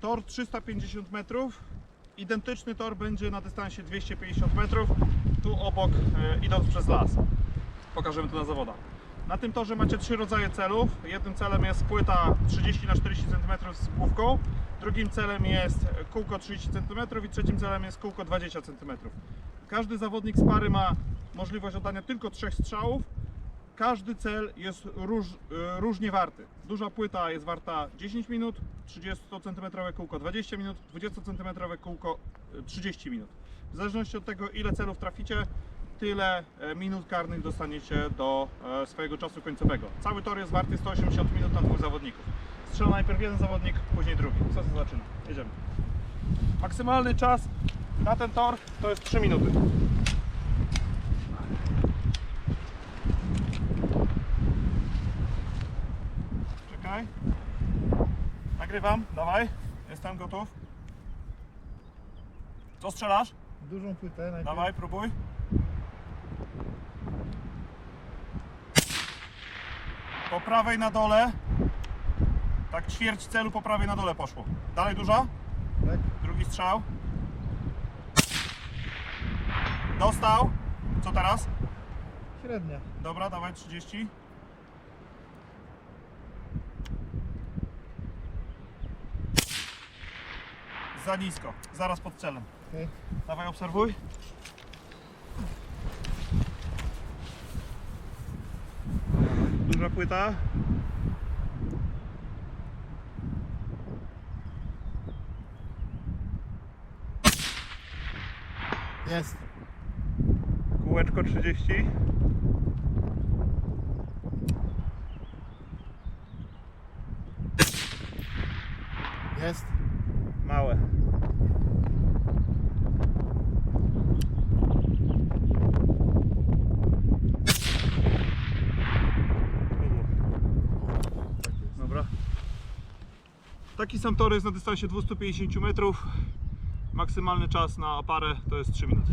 tor 350 metrów. Identyczny tor będzie na dystansie 250 metrów, tu obok, e, idąc przez las. Pokażemy to na zawodach. Na tym torze macie trzy rodzaje celów. Jednym celem jest płyta 30 na 40 cm z główką, drugim celem jest kółko 30 cm i trzecim celem jest kółko 20 cm. Każdy zawodnik z pary ma możliwość oddania tylko trzech strzałów. Każdy cel jest róż, e, różnie warty. Duża płyta jest warta 10 minut, 30 cm kółko 20 minut, 20 cm kółko e, 30 minut. W zależności od tego ile celów traficie, tyle e, minut karnych dostaniecie do e, swojego czasu końcowego. Cały tor jest warty 180 minut na dwóch zawodników. Strzela najpierw jeden zawodnik, później drugi. Co zaczyna? Jedziemy. Maksymalny czas na ten tor to jest 3 minuty. Czekaj. Nagrywam, dawaj. Jestem gotów. Co strzelasz? Dużą płytę najpierw. Dawaj, próbuj. Po prawej na dole. Tak ćwierć celu po prawej na dole poszło. Dalej duża. Tak? Drugi strzał. Dostał. Co teraz? Średnia. Dobra, dawaj 30. Za nisko. Zaraz pod celem. Okej. Dawaj, obserwuj. Duża płyta. Jest. Kółeczko 30. Jest. Małe. Dobra. Taki sam tor jest na dystansie 250 metrów. Maksymalny czas na parę to jest 3 minuty.